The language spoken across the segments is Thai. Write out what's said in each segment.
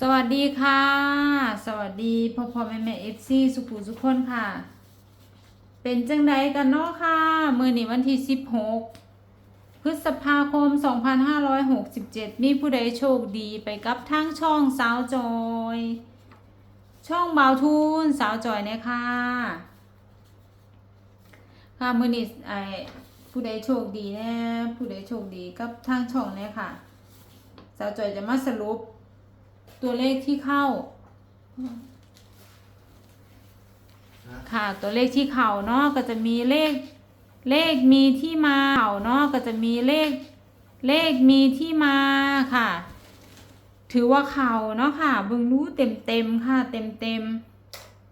สวัสดีค่ะ สวัสดีพ่อพ่อแม่แม่เอฟซีสุภูสุขคนค่ะ เป็นจังไดกันเนาะค่ะมือนี้วันที่สิบหกพฤษภาคม 2567 มีผู้ใดโชคดีไปกับทางช่องสาวจอย ช่องเบาทุนสาวจอยเนี่ยค่ะ ค่ะมือนี้ไอผู้ใดโชคดีแน่ผู้ใดโชคดีกับทางช่องเนี่ยค่ะ สาวจอยจะมาสรุป ตัวเลขที่เข้า ค่ะตัวเลขที่เข่าเนาะก็จะมีเลข เลขมีที่มาเข่าเนาะก็จะมีเลข เลขมีที่มาค่ะ ถือว่าเข่าเนาะค่ะเบิ่งรู้เต็มเต็มๆค่ะ เต็มเต็ม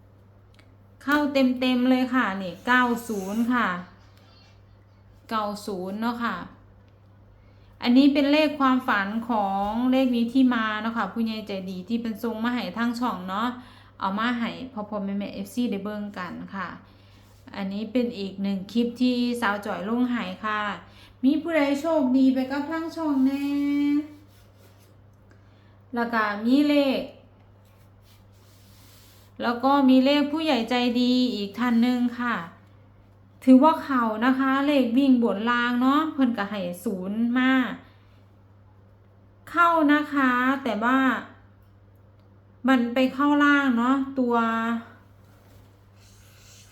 ๆเข้าเต็มเต็มๆเลยค่ะนี่เก้าศูนย์ค่ะเก้าศูนย์เนาะค่ะ อันนี้เป็นเลขความฝันของเลขนี้ที่มาเนาะค่ะผู้ใหญ่ใจดีที่เป็นทรงมาให้ทั้งช่องเนาะเอามาให้พอพอแม่แม่เอฟซีได้เบิ่งกันค่ะ อันนี้เป็นอีกหนึ่งคลิปที่สาวจ่อยลงหายค่ะ มีผู้ใดโชคดีไปกับทั้งช่องแน่แล้วก็มีเลข แล้วก็มีเลขผู้ใหญ่ใจดีอีกท่านหนึ่งค่ะ ถือว่าเขานะคะเลขวิ่งบนรางเนาะเพิ่นก็ให้ศูนย์มาเข้านะคะ แต่ว่า มันไปเข้าล่างเนาะตัว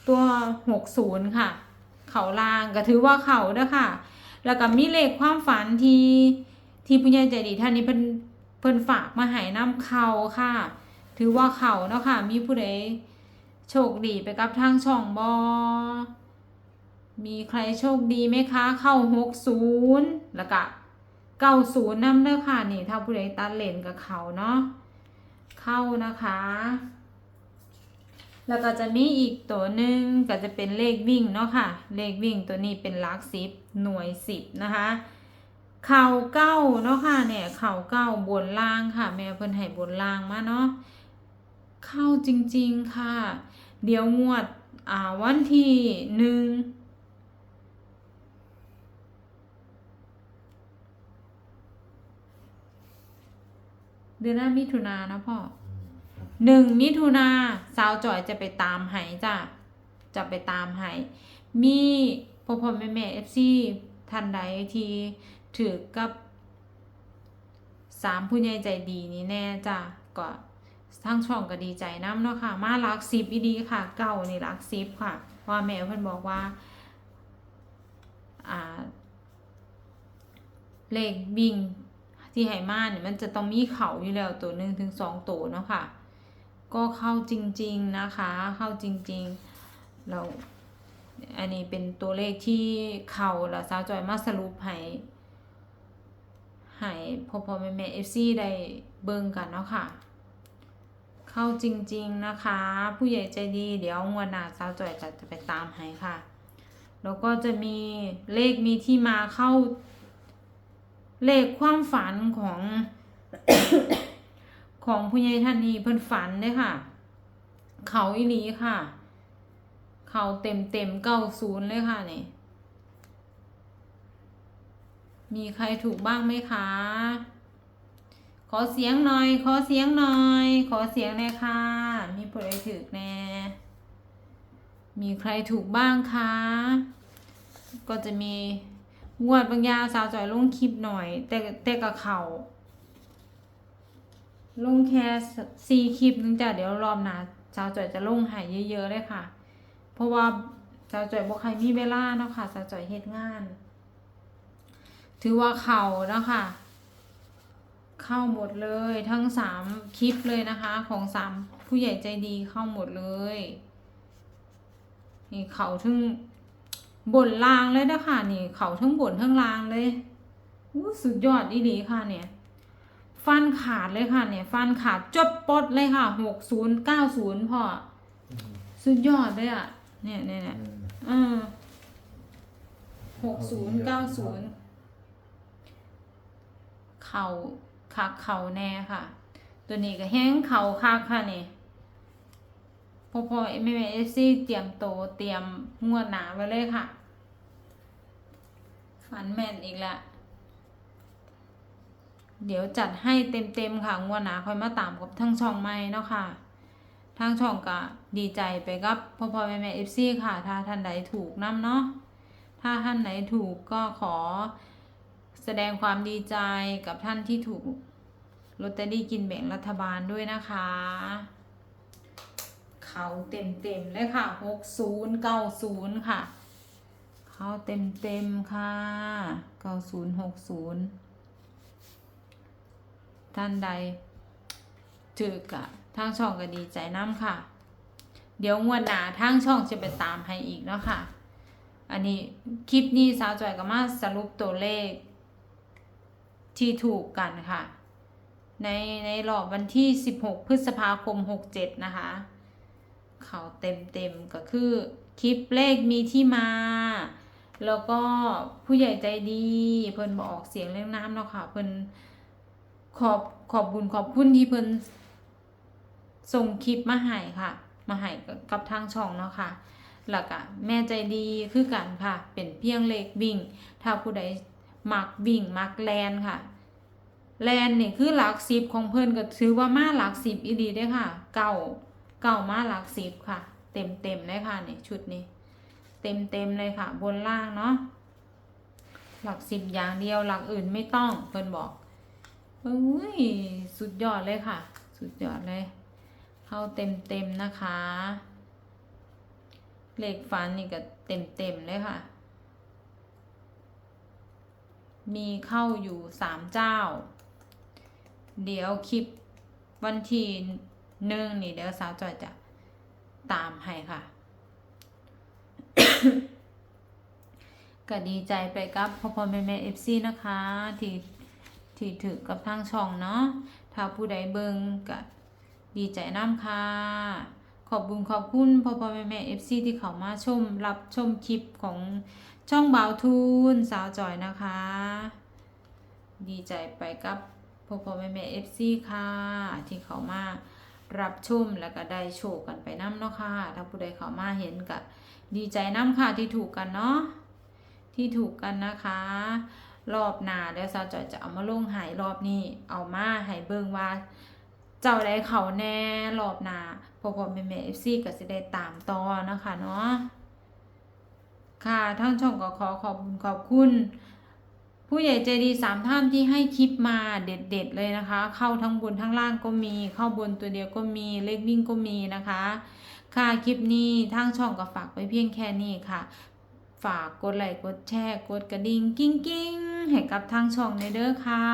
ตัวหกศูนย์ค่ะ เขาล่างก็ถือว่าเขาเด้อค่ะ แล้วก็มีเลขความฝันที่ที่ผู้ใหญ่ใจดีท่านนี้เพิ่นเพิ่นฝากมาให้น้ำเขาค่ะ ถือว่าเขาเนาะค่ะ มีผู้ใดโชคดีไปกับทางช่องบอ มีใครโชคดีไหมคะ เข้าหกศูนย์แล้วก็เก้าศูนย์นำเด้อค่ะ นี่ถ้าผู้ใดตัดเลนกับเขาเนาะเข้านะคะ แล้วก็จะมีอีกตัวหนึ่งก็จะเป็นเลขวิ่งเนาะค่ะ เลขวิ่งตัวนี้เป็นหลักสิบหน่วยสิบนะคะเข่าเก้าเนาะค่ะเนี่ยเข่าเก้าบนล่างค่ะ แม่เพิ่นให้บนล่างมาเนาะเข้าจริงๆค่ะ เดี๋ยวงวดอ่าวันที่หนึ่ง เดือนหน้ามิถุนานะพ่อหนึ่งมิถุนาสาวจอยจะไปตามให้จ้ะจะไปตามให้มีพ่อพ่อแม่แม่เอฟซีท่านใดทีถือกับสามผู้ใหญ่ใจดีนี่แน่จ้ะก็ทั้งช่องก็ดีใจน้ำเนาะค่ะ มาลักซิบอีดีค่ะ เก่านี่ลักซิบค่ะเพราะว่าแม่เพิ่นบอกว่าอ่าเลขวิ่ง ที่ไหมาเนี่ยมันจะต้องมีเขาอยู่แล้วตัวหนึ่งถึงสองตัวเนาะค่ะ ก็เข้าจริงๆนะคะ เข้าจริงๆเราอันนี้เป็นตัวเลขที่เข่าแล้วสาวจอยมาสรุปให้ให้พ่อพ่อแม่แม่เอฟซีได้เบิ่งกันเนาะค่ะ เข้าจริงๆนะคะ ผู้ใหญ่ใจดีเดี๋ยวงวดหน้าสาวจอยจะจะไปตามให้ค่ะ แล้วก็จะมีเลขมีที่มาเข้า เลขความฝันของ ของผู้ใหญ่ท่านนี้เพิ่นฝันเด้ค่ะ เขาอีหลีค่ะ เขาเต็มเต็มเก้าศูนย์เลยค่ะนี่มีใครถูกบ้างไหมคะ ขอเสียงหน่อย ขอเสียงหน่อย ขอเสียงหน่อยค่ะ มีผู้ใดถูกแน่ มีใครถูกบ้างคะ ก็จะมี งวดบางยาสาวจอยลงคลิปหน่อย แต่แต่กับเขาลงแค่สี่คลิปนึงจ้ะเดี๋ยวรอบหน้าสาวจอยจะลงหายเยอะๆเลยค่ะ เพราะว่าสาวจอยบ่ใครมีเวลาเนาะค่ะสาวจอยเฮ็ดงาน ถือว่าเขาเนาะค่ะ เข้าหมดเลยทั้งสามคลิปเลยนะคะ ของสามผู้ใหญ่ใจดีเข้าหมดเลยนี่เขาถึง บนรางเลยนะคะนี่เขาทั้งบนทั้งรางเลยอู้สุดยอดอีหลีค่ะเนี่ย ฟันขาดเลยค่ะเนี่ย ฟันขาดจบปดเลยค่ะหกศูนย์เก้าศูนย์พอสุดยอดเลยอะ เนี่ยเนี่ยเนี่ยเออหกศูนย์เก้าศูนย์เข่าคักเข่าแน่ค่ะ ตัวนี้ก็แห้งเข่าคักค่ะนี่ พอพอเอ็มเอสซีเตรียมโตเตรียมงวดหนาไว้เลยค่ะ ฝันแม่นอีกละเดี๋ยวจัดให้เต็มๆค่ะงวดหนาคอยมาตามกับทั้งช่องใหม่เนาะค่ะทางช่องก็ดีใจไปกับพ่อพ่อแม่แม่เอฟซีค่ะ ถ้าท่านใดถูกนํเนาะถ้าท่านไหนถูกก็ขอแสดงความดีใจกับท่านที่ถูกลอตเตอรี่กินแบ่งรัฐบาลด้วยนะคะ เขาเต็มเต็มเลยค่ะหกศูนย์เก้าศูนย์ค่ะ เขาเต็มเต็มค่ะเก้าศูนย์หกศูนย์ท่านใดถือกะทางช่องก็ดีใจน้ำค่ะ เดี๋ยวงวดหนาทางช่องจะไปตามให้อีกเนาะค่ะ อันนี้คลิปนี้สาวจอยก็มาสรุปตัวเลข ที่ถูกกันค่ะในในรอบวันที่ 16 พฤษภาคม 67 นะคะ เขาเต็มเต็มๆก็คือคลิปเลขมีที่มา แล้วก็ผู้ใหญ่ใจดี เพิ่นบออกเสียงเรื่องน้ำเนาะค่ะ เพิ่นขอบขอบบุญขอบคุณที่เพิ่นส่งคลิปมาให้ค่ะ มาให้กับทางช่องเนาะค่ะ แล้วก็แม่ใจดีคือกันค่ะ เป็นเพียงเลขวิ่ง ถ้าผู้ใดมักวิ่งมักแลนค่ะ แลนนี่คือหลักสิบของเพิ่นก็ถือว่ามาหลักสิบอีดีได้ค่ะ เก่า เก่ามาหลักสิบค่ะ เต็มเต็มเลยค่ะเนี่ยชุดนี้ เต็มเต็มเลยค่ะ บนล่างเนาะหลักสิบอย่างเดียวหลักอื่นไม่ต้องเพิ่นบอกเอ้ยสุดยอดเลยค่ะ สุดยอดเลย เข้าเต็มเต็มนะคะเลขฟันนี่ก็เต็มเต็มเลยค่ะ มีเข้าอยู่สามเจ้า เดี๋ยวคลิปวันที่ หนึ่งนี่เดี๋ยวสาวจอยจะตามให้ค่ะก็ดีใจไปกับพ่อพ่อแม่แม่เอฟซีนะคะ ที่ที่ถือกับทางช่องเนาะถ้าผู้ใดเบิงก็ดีใจน้ำค่ะ ขอบบุญขอบคุณพ่อพ่อแม่แม่เอฟซีที่เขามาชมรับชมคลิปของช่องเบาวทูนสาวจอยนะคะ ดีใจไปกับพ่อพ่อแม่แม่เอฟซีค่ะ ที่เขามา รับชมแล้วก็ได้โชว์กันไปน้ำเนาะค่ะ ถ้าผู้ใดเขามาเห็นก็ดีใจน้ำค่ะที่ถูกกันเนาะที่ถูกกันนะคะ รอบหน้าเดี๋ยวสาวจอยจะเอามาลงหายรอบนี้เอามาให้เบิ่งว่า เจ้าได้เขาแน่รอบหน้าพอพอแม่แม่เอฟซีก็จะได้ตามต่อนะคะเนาะค่ะทั้งช่องก็ขอขอบคุณขอบคุณ ผู้ใหญ่ใจดีสามท่านที่ให้คลิปมาเด็ดๆเลยนะคะ เข้าทั้งบนทั้งล่างก็มี เข้าบนตัวเดียวก็มีเลขวิ่งก็มีนะคะ ค่ะคลิปนี้ทางช่องก็ฝากไว้เพียงแค่นี้ค่ะ ฝากกดไลค์กดแชร์กดกระดิ่งกิ้งกิ้งให้กับทางช่องในเด้อค่ะ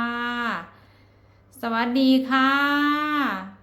สวัสดีค่ะ